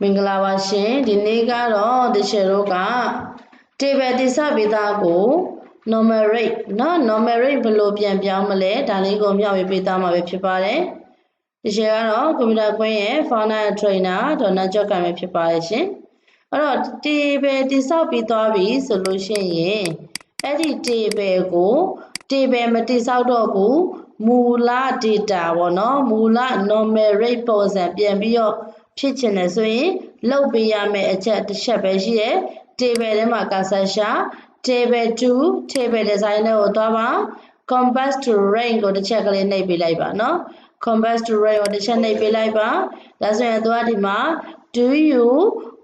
မင်္ဂလာပါရှင်ဒီနေ့ကတော့တချေတို့က table တိစပေးသားကို normal rate เนาะ normal rate ဘယ်လိုပြန်ပြောင်းမလဲဒါလေးကိုမျှဝေပေးသားမှာပဲဖြစ်ပါတယ်တချေကတော့ကွန်ပျူတာကွင်းရဲ့ founder and trainer ဒေါ်နတ်ကျော့ကံပဲဖြစ်ပါတယ်ရှင်အဲ့တော့ table တိဆောက်ပြီးသွားပြီဆိုလို့ရှိရင်အဲ့ဒီ table ကို table မတိဆောက်တော့ဘူးမူလ data ပေါ့နော်မူလ normal rate ပုံစံပြန်ပြီးတော့ ဖြစ်ချင်တယ်ဆိုရင်လုတ်ပေးရမယ့်အချက်တစ်ချက်ပဲရှိတယ် table ထဲမှာ cursor ရှာ table 2 table design ကိုသွားပါ compass to range ကိုတစ်ချက်ကလေးနှိပ်ပေးလိုက်ပါနော် compass to range ကိုတစ်ချက်နှိပ်ပေးလိုက်ပါဒါဆိုရင်သွားဒီမှာ do you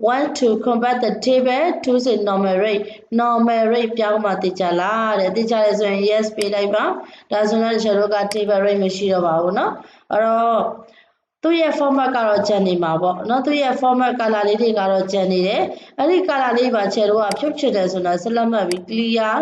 want to convert the table to say normal rate normal rate ပြောင်းမှသိကြလားတဲ့သိကြတယ်ဆိုရင် yes ပေးလိုက်ပါဒါဆိုတော့ကျွန်တော်တို့က table rate မရှိတော့ပါဘူးเนาะအဲ့တော့ သူ့ရဲ့ format ကတော့ကျန်နေမှာပေါ့เนาะသူ့ရဲ့ format color လေးတွေကတော့ကျန်နေတယ်အဲ့ဒီ color လေးပါချေတော့ဖြုတ်ချစ်တယ်ဆိုတော့ဆက်လက်မှတ်ပြီး clear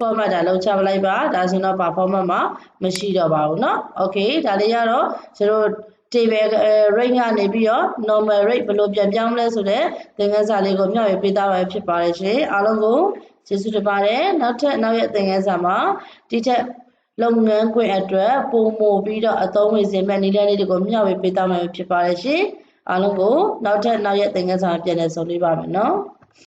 format တာလောက်ချပလိုက်ပါဒါဆိုတော့ပါ format မှာမရှိတော့ပါဘူးเนาะ okay ဒါလေးကတော့ကျွန်တော် table rate ကနေပြီးတော့ normal rate ဘယ်လိုပြန်ပြောင်းလဲဆိုတော့သင်ခန်းစာလေးကိုမျှဝေပေးသားပါဖြစ်ပါတယ်ရှင်အားလုံးကိုကျေးဇူးတင်ပါတယ်နောက်ထပ်နောက်ရက်သင်ခန်းစာမှာဒီထက် လုပ်ငန်းခွင်အတွက်ပုံမို့ပြီးတော့အသုံးဝင်စေမဲ့နည်းလမ်းလေးတွေကိုမျှဝေပေးသားမှာဖြစ်ပါတယ်ရှင်အားလုံးကိုနောက်ထပ်နောက်ရက်သင်ခန်းစာပြန်လည်ဆုံတွေ့ပါမယ်နော်